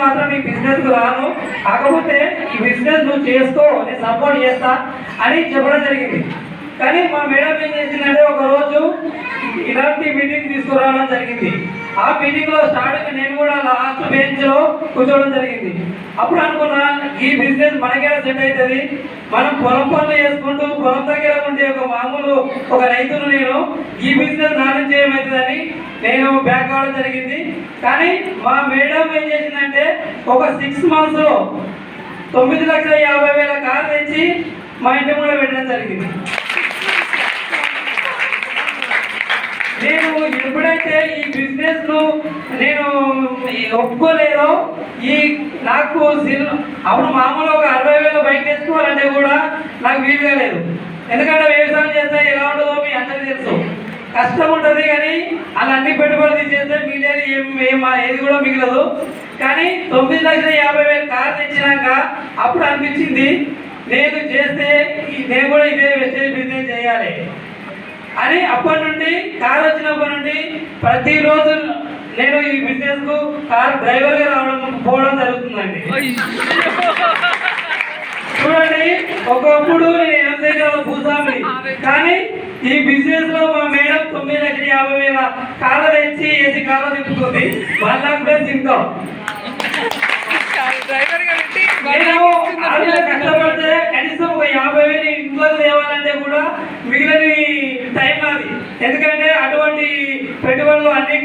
మాత్రం ఈ బిజినెస్కు రాను కాకపోతే ఈ బిజినెస్ నువ్వు చేసుకో నేను సపోర్ట్ చేస్తా అని చెప్పడం జరిగింది. కానీ మా మేడం ఏం చేసిందంటే ఒక రోజు ఇలాంటి మీటింగ్ తీసుకురావడం జరిగింది. ఆ మీటింగ్లో స్టార్ట్ నేను కూడా లాస్ట్ బెంచ్లో కూర్చోవడం జరిగింది. అప్పుడు అనుకున్నా ఈ బిజినెస్ మనకేనా సెట్ అవుతుంది మనం పొలం పనులు చేసుకుంటూ పొలం దగ్గర ఉండే ఒక మామూలు ఒక రైతును నేను ఈ బిజినెస్ నాణ్యం చేయమవుతుందని నేను బ్యాక్ కావడం జరిగింది. కానీ మా మేడం ఏం చేసి ఒక సిక్స్ మంత్స్లో తొమ్మిది లక్షల యాభై వేల కార్లు తెచ్చి మా ఇంటి కూడా పెట్టడం జరిగింది. నేను ఎప్పుడైతే ఈ బిజినెస్ను నేను ఒప్పుకోలేదో ఈ నాకు సిల్ అప్పుడు మామూలు ఒక అరవై వేల బైక్ తెచ్చుకోవాలంటే కూడా నాకు వీలుగా లేదు ఎందుకంటే వ్యవసాయం చేస్తే ఎలా ఉంటుందో మీ అందరికీ తెలుసు కష్టం ఉంటుంది కానీ అలా అన్ని పెట్టుబడులు చేస్తే మిగిలేదు ఏం ఏం ఏది కూడా మిగలదు. కానీ తొమ్మిది లక్షల యాభై వేలు కార్ తెచ్చినాక అప్పుడు అనిపించింది నేను చేస్తే నేను కూడా ఇదే వెస్టేజ్ బిజినెస్ చేయాలి. అని అప్పటి నుండి కార్ వచ్చినప్పటి నుండి ప్రతిరోజు నేను ఈ బిజినెస్కు కార్ డ్రైవర్గా రావడం పోవడం జరుగుతుందండి. చూడండి ఒకప్పుడు నేను ఎంత గ్రాముల కానీ ఈ బిజినెస్లో మా కాళ్ళ తెచ్చి ఏది కాళ్ళ తిప్పుతుంది. వాళ్ళ కూడా తింటాం కష్టపడితే కనీసం ఒక యాభై వేలు ఇంట్లో తేవాలంటే కూడా మిగిలిన టైం అది ఎందుకంటే అటువంటి పెట్టుబడులు అన్ని